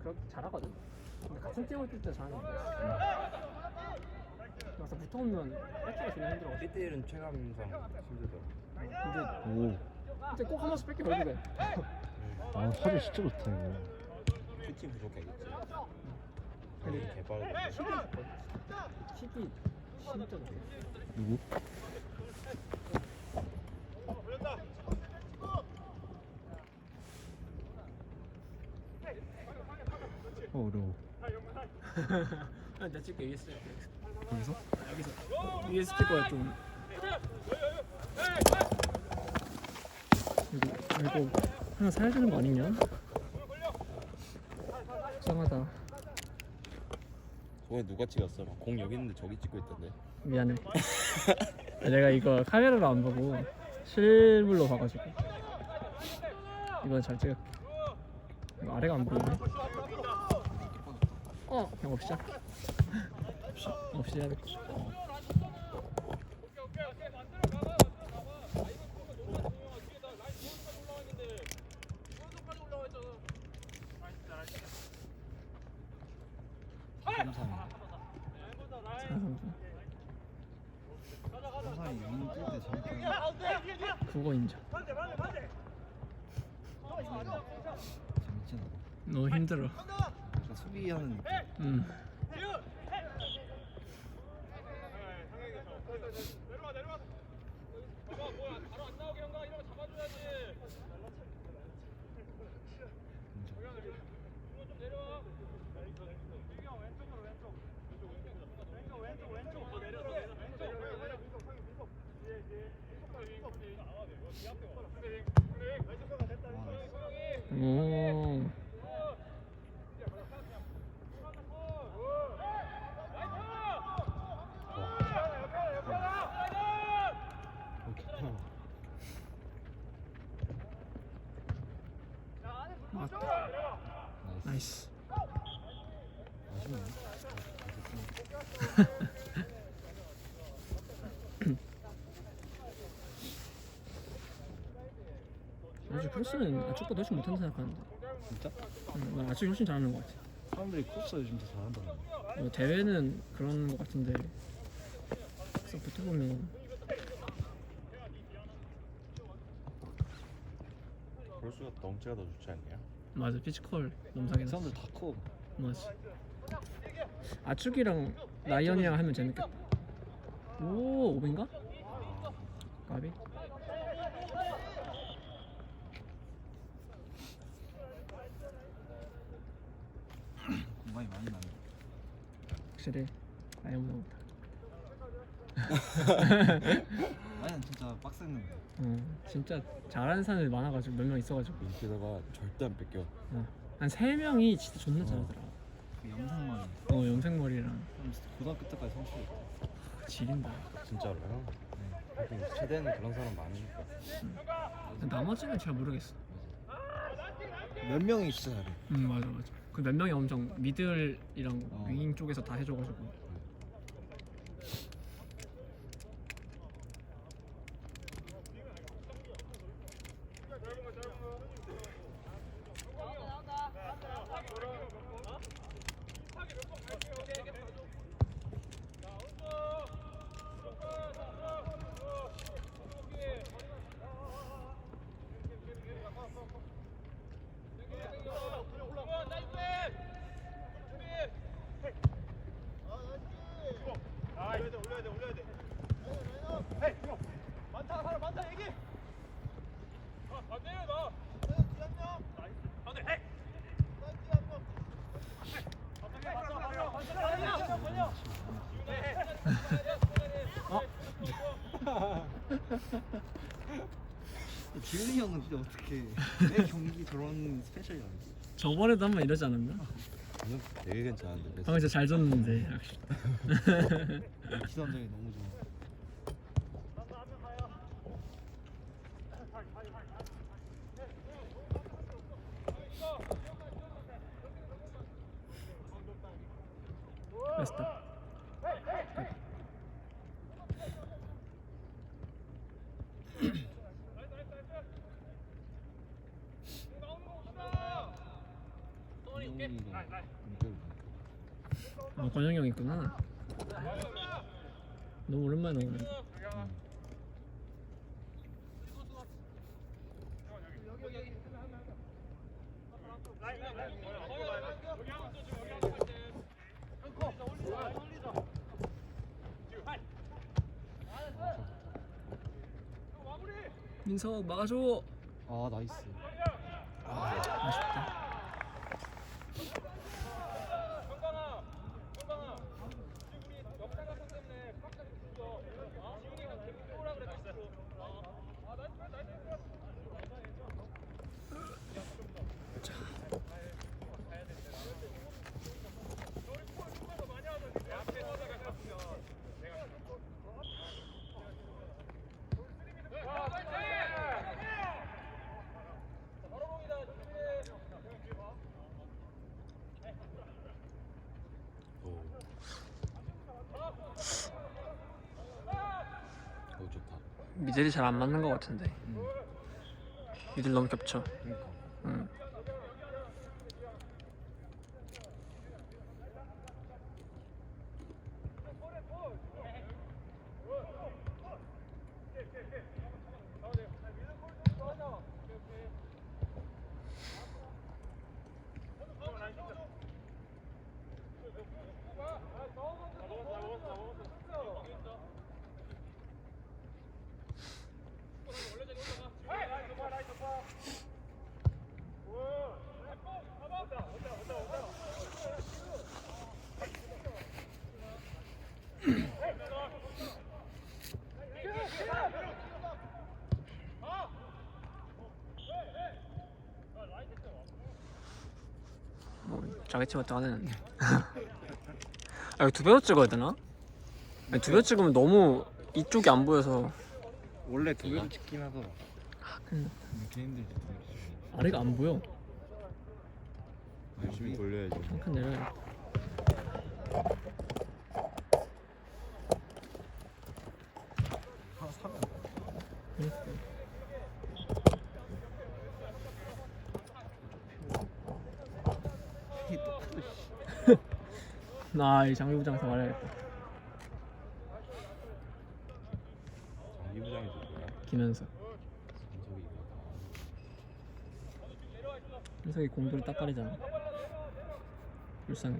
그렇게 잘하거든. 근데 같은 팀을 뛸때 잘하는 거야. 막상 붙어오면 뺏기가 존나 힘들어. 1대1은 체감상 힘들더라고. 근데 오. 근데 꼭한 번씩 뺏기 걸리돼 아 사진 진짜 좋다 이거. 슈팅 부족하겠지. 근데 근데 개빠르다. 킥이 진짜 좋아. 누구? 어 어려워. 아, 나 찍게 ES 찍게. 여기서? 아, 여기서 찍 거야 좀. 이거 이거 하나 사야 되는 거 아니냐? 이상하다. 저번에 누가 찍었어? 막 공 여기 있는데 저기 찍고 있던데. 미안해. 아, 내가 이거 카메라로 안 보고 실물로 봐가지고 이건 잘 찍을게. 이거 아래가 안 보이네. 어, 그냥 없이 할게. 없이 해야 돼. 삼삼. 사상주. 삼삼이 영웅 뛸때 그거 인정. 너무 힘들어. 약간 수비하는 느낌. 음. 오. 오케이. 맞다. 나이스. 나이스. 아쉽네. 아직 크로스는 아축보다 훨씬 못한다 생각하는데. 진짜? 응, 난 아축이 훨씬 잘하는 것 같아. 사람들이 코스 요즘 더 잘한다. 뭐 대회는 그런 것 같은데 막상 붙어보면 그럴수록 덩치가 더 좋지 않냐? 맞아 피지컬 넘사긴 하지 사람들 다 커. 맞아 아축이랑 라이언이랑 하면 재밌겠다 오 오벤가? 까비? 공간이 많이 나네. 확실히 라이언보다 못하 나는 진짜 빡셌는데. 어, 진짜 잘하는 사람이 많아가지고 몇 명 있어가지고 민기다가 절대 안 뺏겨. 어. 한 3명이 진짜 존나 잘하더라 그 영상만. 어 염색머리랑 진짜 고등학교 때까지 성취했다. 지린다 진짜로요? 하긴 최대는 그런 사람 많으니까. 나머지는 잘 모르겠어 몇 명이 진짜 잘해. 음 맞아 맞아 그 몇 명이 엄청 미들이랑 어. 윙 쪽에서 다 해줘가지고 지훈이 형은 진짜 어떻게 내 경기 저런 스페셜이 아니지? 저번에도 한 번 이러지 않았나? 저는 되게 괜찮은데. 방금 진짜 잘 줬는데 역시 기선장이 너무 좋아. 베스트 형이가 문제를 아 권영이 형 있구나. 너무 오랜만에 나오네. 민석 막아줘. 아 나이스 아쉽다 오. 오 좋다 미들이 잘 안 맞는 것 같은데. 미들 너무 겹쳐. 그러니까 응. 뭐 자기 화내는데 아 이거 두 배로 찍어야 되나? 아니, 두 배로 찍으면 너무 이쪽이 안 보여서. 원래 두 배로 찍긴 하더라. 음. 이렇게 힘들지 아래가 안 보여. 열심히 돌려야지. 한칸 내려야 하 사면 그러니까. 이또 나이 장비부장한테 말해야겠다. 이 부장이 누구야? 김현석. 정석이가 현석이 공돌이 딱가리잖아. 불쌍해.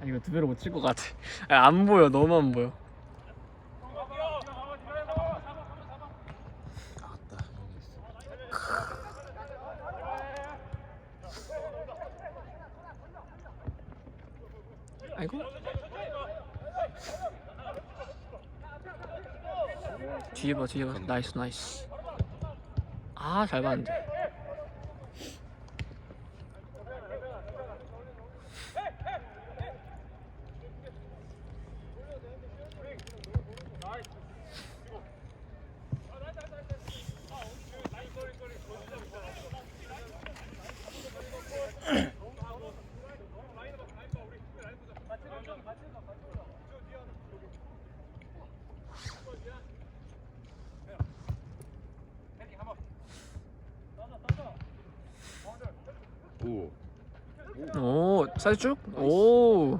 아 이거 두 배로 못 찍을 것 같아. 아, 안 보여. 너무 안 보여 나왔다 아이고 뒤에 봐 나이스 나이스. 아 잘 봤는데 오 오 사이즈 쭉? 오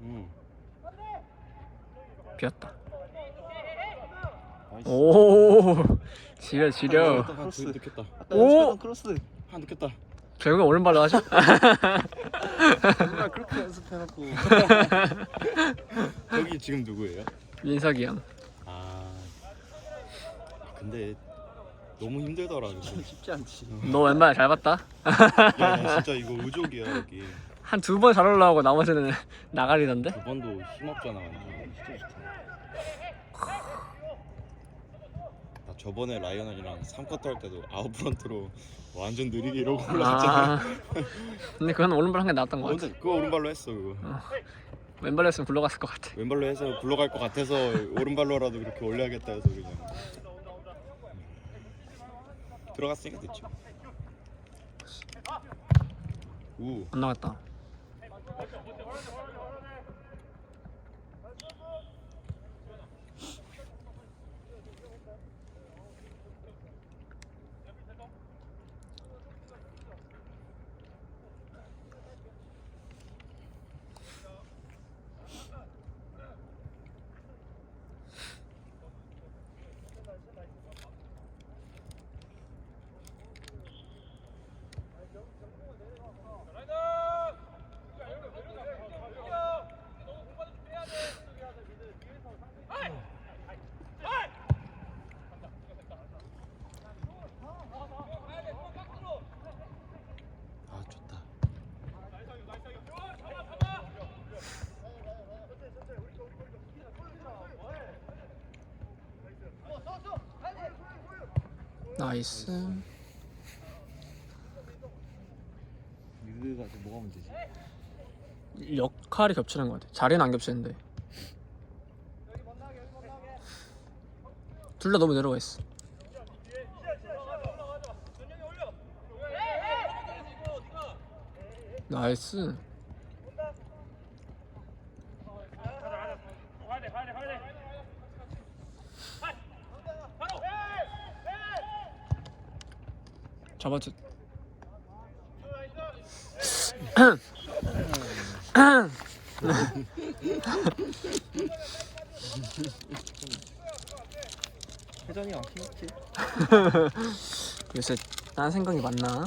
음. 비었다 나이스 오 지려 지려 크로스. 두 느꼈다 아까 오! 연습했던 크로스. 한 느꼈다 결국에 오른발로 하죠? 정말 그렇게 연습해놓고 저기 지금 누구예요? 민석이 형 아 근데 너무 힘들더라 이거 쉽지 않지. 너 왼발 잘 봤다? 야, 나 진짜 이거 의족이야 여기. 한 두 번 잘 올라오고 나머지는 나가리던데? 두 번도 힘없잖아 완전. 진짜 좋다. 나 저번에 라이언이랑 3쿼터 할 때도 아웃프런트로 완전 느리게 이러고 올라갔잖아. 아 근데 그건 오른발 한 개 나왔던 것 같아. 근데 그거 오른발로 했어 그거. 왼발로 했으면 굴러갔을 것 같아. 왼발로 해서 굴러갈 것 같아서 오른발로라도 그렇게 올려야겠다 해서 그냥 들어갔으니까 됐죠. 우. 안 나갔다 나이스. 미드가 지금 뭐가 문제지? 역할이 겹치는 것 같아. 자리는 안 겹치는데. 둘 다 너무 내려가 있어. 나이스. 잡아줘. 회전이 안 힘없지? 요새 딴 생각이 많나?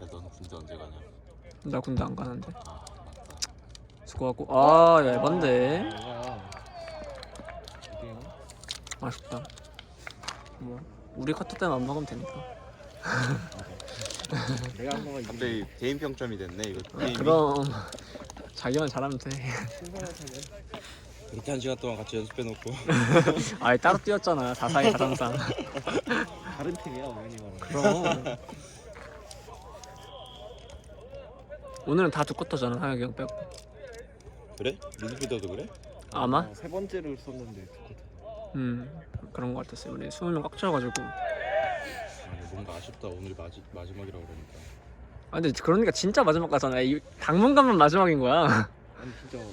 야 너는 군대 언제 가냐? 나 군대 안 가는데. 아. 수고하고. 아, 얇은데. 뭐야? 아쉽다. 뭐 우리 커터 때만 안 먹으면 되니까. 내가 한 거가 이게 갑자기 개인 평점이 됐네 이거 게임이. 그럼 자기만 잘하면 돼. 이렇게 한 시간 동안 같이 연습해놓고 아예 따로 뛰었잖아. 다사이 가장상. 다른 팀이야 우연히 말하는 그럼. 오늘은 다두 쿼터잖아. 하영이 형 빼고. 그래? 미드필더도 그래? 아마? 어, 세 번째를 썼는데 두컷 음 그런 거 같았어요. 우리 20명 꽉 차가지고. 아, 뭔가 아쉽다 오늘 마지, 마지막이라고 그러니까 아 근데 그러니까 진짜 마지막 가잖아. 이 당분간만 마지막인 거야. 아니 진짜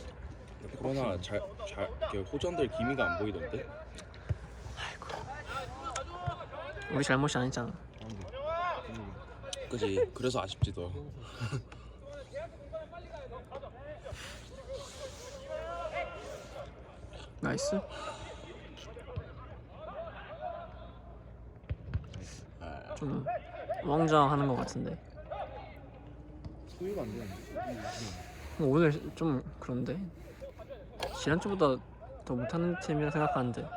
코로나 잘, 잘 이렇게 호전될 기미가 안 보이던데? 우리 잘못이 아니잖아. 안 돼 그지 그래서 아쉽지 너 나이스. 아, 좀 우왕좌왕하는 것 같은데. 소유가 안 되는데 오늘 좀 그런데 지난주보다 더 못하는 팀이라 생각하는데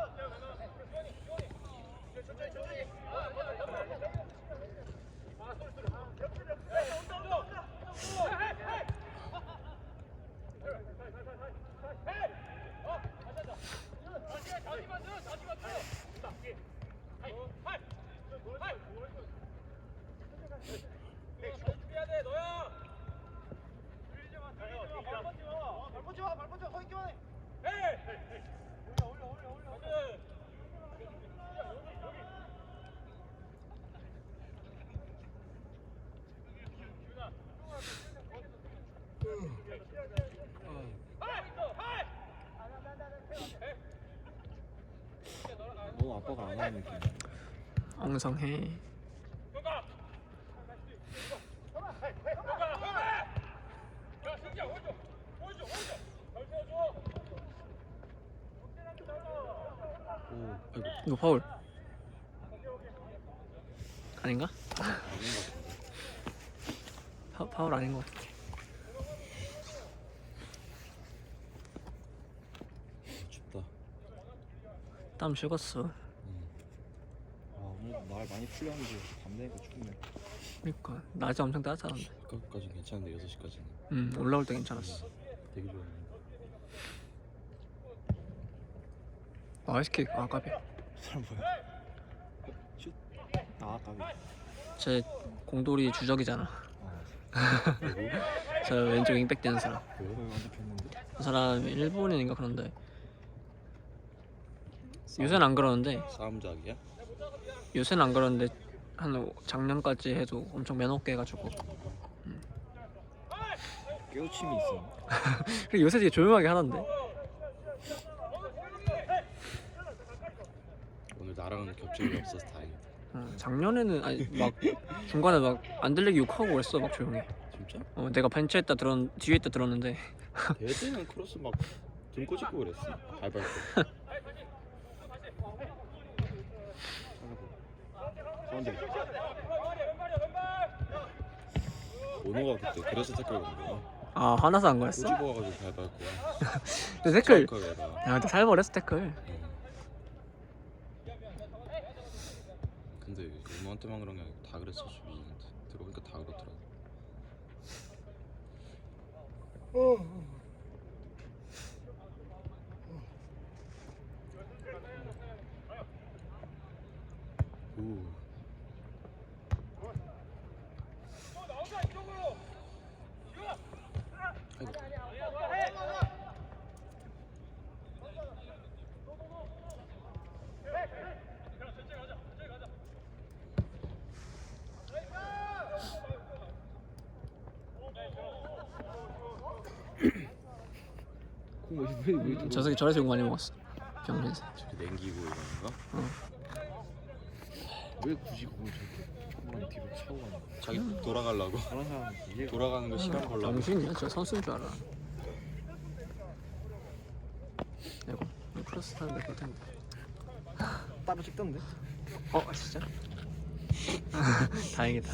너무 아빠가 안 하는 느낌 엉성해. 오 아이고 이거 파울 아닌가? 파, 파울 아닌 것 같아. 춥다 땀 식었어. 날 많이 풀렸는데 밤 되니까 춥네 그러니까 낮에 엄청 따뜻하던데. 아까까지 괜찮은데 6시까지는 음 올라올 때 괜찮았어. 되게 좋았는데 아 까비. 저 사람 뭐야 슛? 아 까비 제 공돌이 주적이잖아. 아 저 왼쪽 윙백 되는 사람. 거의 완전 폈는데 그 사람 일본인인가 그런데 요새는 안 그러는데 싸움작이야? 요새는 안 그러는데 한 작년까지 해도 엄청 매너없게 해가지고. 깨우침이 있어. 그리고 요새 되게 조용하게 하던데. 오늘 나랑 겹칠 일 없어서 다행이다. 어, 작년에는 아니 막 중간에 막 안 들리게 욕하고 그랬어 막 조용히. 진짜? 어, 내가 벤치에 있다 들었 뒤에 있다 들었는데. 대회 때는 크로스 막등 꼬집고 그랬어. 밟밟 가운데. 오너가 그때 그래서 태클 건 거야? 아 화나서 한 거였어? 꼬집어가지고 밟밟고 근데 댓글 정확하게 해봐 야 근데 살벌했어 댓글 어. 근데 오너한테만 그런 게 아니고 다 그랬어 수비한테. 들어보니까 다 그렇더라 저 새끼 저래서 욕 많이 먹었어. 병신새 저렇게 냉기고 이러는 거? 왜 굳이 공을 저렇게 조금만 뒤로 차고 가는 거야? 자기 돌아가려고? 다른 사람 이해가 돌아가는 거 시간 걸라고. 병신이야. 저 선수인 줄 알아. 이거 크로스 타는데 그럴 텐데. 따로 찍던데? 어 진짜? 다행이다.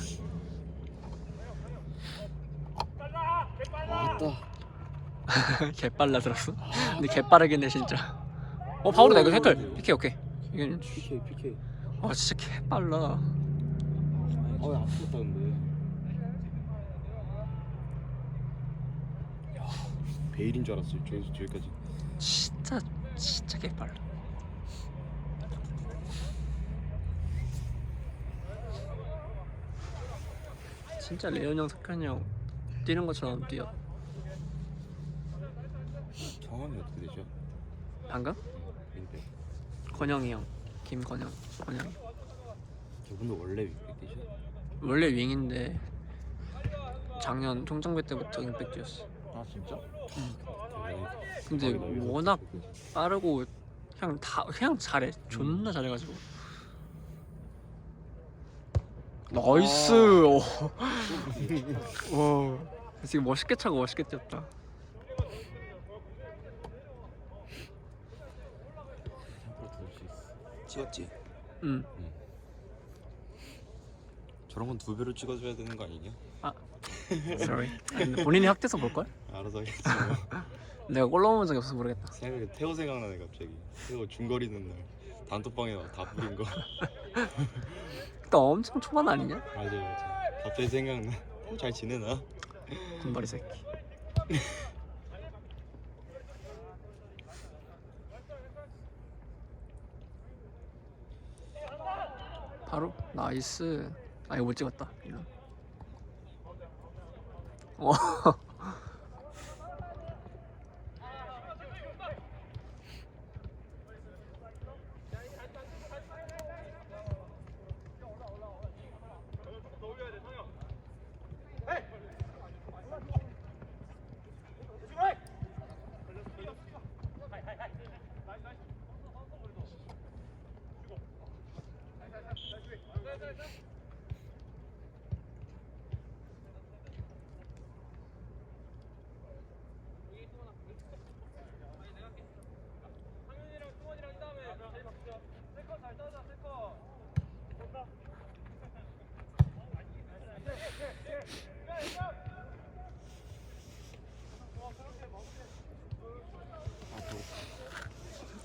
왔다 개빨라 들었어 근데 개빠르긴 해 진짜. 어 파울이다 이거 태클 PK 오케이. 이건 PK PK 아 진짜 개빨라. 어왜 아프겠다 근데. 야 베일인 줄 알았어요 저기서 저기까지. 진짜 진짜 개빨라. 진짜 레온 형, 석현이 형 뛰는 것처럼 뛰어 어떻게 되죠? 방금? 윙백 권영이 형. 김권영. 권영. 저분도 원래 윙백 뛰죠? 원래 윙인데 작년 총장배 때부터 윙백 뛰었어. 아 진짜? 근데 워낙 빠르고 그냥 다 그냥 잘해. 존나 잘해가지고. 나이스! 오. 와. 지금 멋있게 차고 멋있게 뛰었다 참고로 들을 수 있어 찍었지? 응. 저런 건 두 배로 찍어줘야 되는 거 아니냐? sorry. 근데 본인이 학대서 볼 걸? 알아서 하겠지 뭐 내가 골 넣어본 적이 없어서 모르겠다. 생각에 태호 생각나네 갑자기. 태호 중거리 있는 날. 단톡방에 다 뿌린 거. 그때 엄청 초반 아니냐? 맞아 맞아 갑자기 생각나. 잘 지내나? 군바리 새끼 바로 나이스. 아 이거 못 찍었다. 이런 어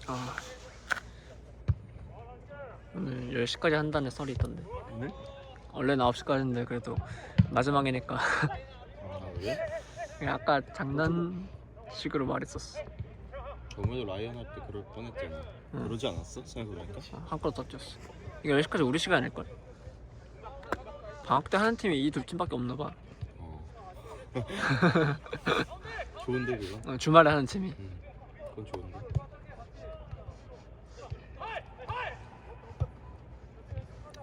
아. 오늘 10시까지 한다는 썰이 있던데 오늘? 원래는 9시까지인데 그래도 마지막이니까 아 왜? 그냥 아까 장난식으로 말했었어 저번에 라이언 할 때 그럴 뻔했잖아 응. 그러지 않았어? 생각해보니까 한골 떴졌어 이거 10시까지 우리 시간일걸 방학 때 하는 팀이 이 둘 팀밖에 없나 봐 어. 좋은데 그거? 어, 주말에 하는 팀이 응 그건 좋은데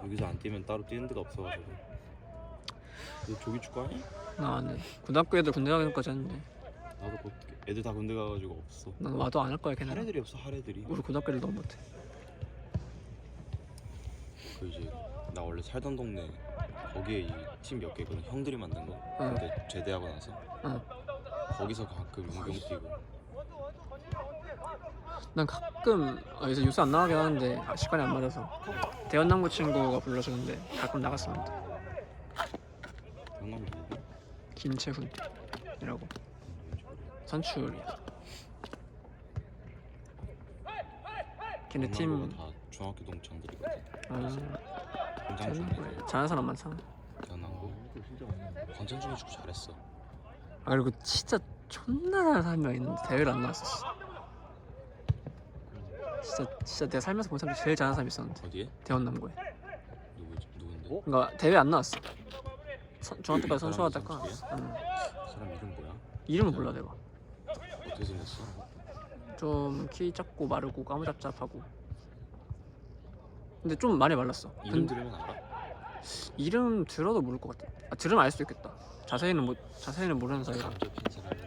여기서 안 뛰면 따로 뛰는 데가 없어가지고. 너 조기 축구 하니? 나는 고등학교 애들 군대 가기 전까지 했는데. 나도 곧 애들 다 군대 가가지고 없어. 난 와도 안 할 거야 걔네랑. 하래들이 없어 하래들이. 우리 고등학교 애들 너무 못해. 그 이제 나 원래 살던 동네 거기에 팀 몇 개 있거든. 형들이 만든 거. 응. 근데 제대하고 나서. 응. 거기서 가끔 용병 뛰고 난 가끔 아, 요새 요새 안 나가긴 하는데 아, 시간이 안 맞아서. 대연남구 친구가 불러주는데 가끔 나갔습니다? 김채훈이라고. 선출이야. 걔네 팀 다 중학교 동창들이거든 아, 권장 중에. 잘하는 사람 많잖아. 많네 권장 중에 축구 잘했어. 아 그리고 진짜 존나 잘하는 사람이 가 있는데 대회를 안 나왔었어 진짜 진짜 내가 살면서 본 사람 중에 제일 잘하는 사람이 있었는데 어디에? 대원남구에 누군데? 그러니까 대회 안 나왔어. 선, 중학교까지 선수하다가? 응. 사람 이름 뭐야? 이름을 몰라 내가. 어떻게 생겼어? 좀 키 작고 마르고 까무잡잡하고. 근데 좀 많이 말랐어. 이름 근데 들으면 알아? 이름 들어도 모를 것 같아. 아, 들으면 알 수도 있겠다. 자세히는 못 자세히는 모르는 사이라. 감 잡힌 사람이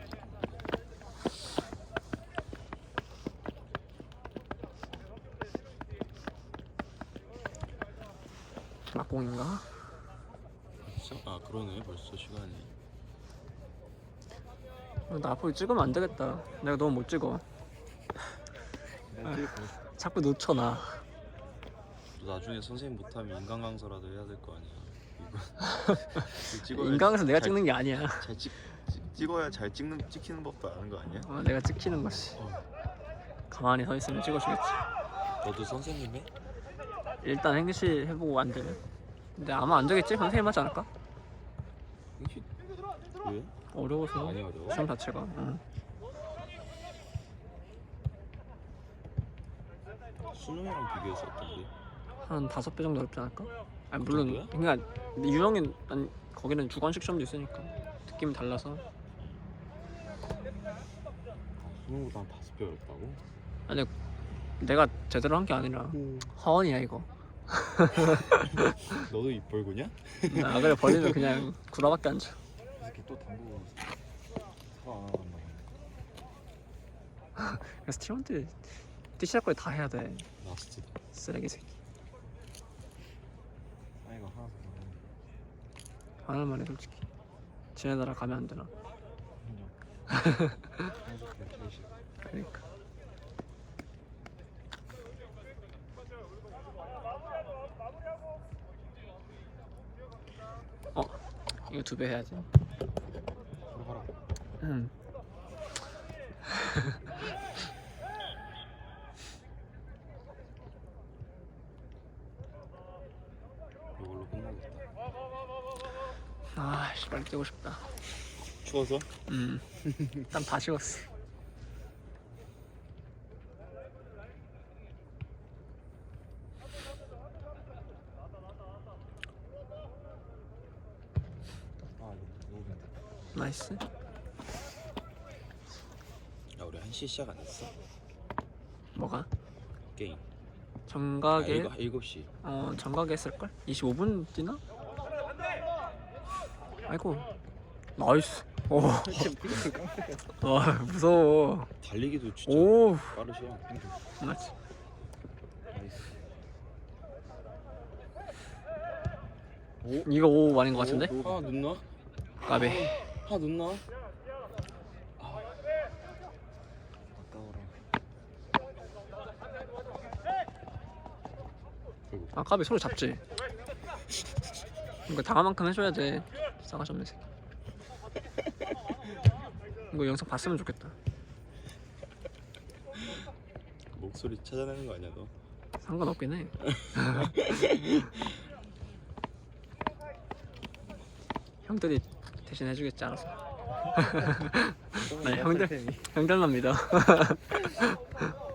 공인가? 아 그러네 벌써 시간이 어, 나 앞으로 찍으면 안 되겠다. 내가 너무 못 찍어. 자꾸 놓쳐 나. 너 나중에 선생님 못하면 인간 강사라도 해야 될 거 아니야 이거 인강에서 내가 잘- 찍는 게 아니야. 잘 찍, 찍, 찍 어야 잘 찍는 찍히는 법도 아는 거 아니야? 어, 내가 찍히는 거지. 어. 가만히 서 있으면 찍어주겠지. 너도 선생님 해? 일단 행시 해보고 안 되면. 근데 아마 안 되겠지? 선생님 하지 않을까? 혹시 왜? 어려워서 많이 어려워? 시험 자체가. 응. 수능이랑 비교해서 어떤데? 한 다섯 배 정도 어렵지 않을까? 아니 그 물론 정도야? 그러니까 아니, 거기는 주관식 시험도 있으니까 느낌이 달라서 수능보다 한 다섯 배 어렵다고? 아니 내가 제대로 한 게 아니라 허언이야 이거 너도 입 벌구냐? 아 그래 벌리면 그냥 구라밖에 안 줘. 이 새끼 또 당구 사안 한다. 그래서 팀원들 뛰시할 걸다 해야 돼 라스트다 쓰레기 새끼 아이가 하나 더 화날 만해 솔직히 지네 나라 가면 안 되나. 한수 그래 제일 싫어. 그러니까 이거 두 배 해야지. 들어가라. 응. 이걸로 끝나겠다. 아씨 빨리 뛰고 싶다. 추워서? 음땀다 식었어 아 이거 너무 괜찮다. 나이스 야 우리 1시 시작 안 했어? 뭐가? 게임 아, 정각에 일곱, 7시 어 정각에 했을걸? 25분 뛰나? 아이고 나이스 오 와 무서워 달리기도 진짜 오 빠르셔 맞지. 이거 오 아닌 것 같은데? 하나 넣나? 까비 하나 넣나? 아까워라. 결국 아 까비 소리 잡지 이거 당한 만큼 해줘야 돼 싸가지 없는 새끼 이거 영상 봤으면 좋겠다 목소리 찾아내는 거 아니야 너? 상관없긴 해 형들이 대신 해주겠지 알아서. 네, 형들 믿어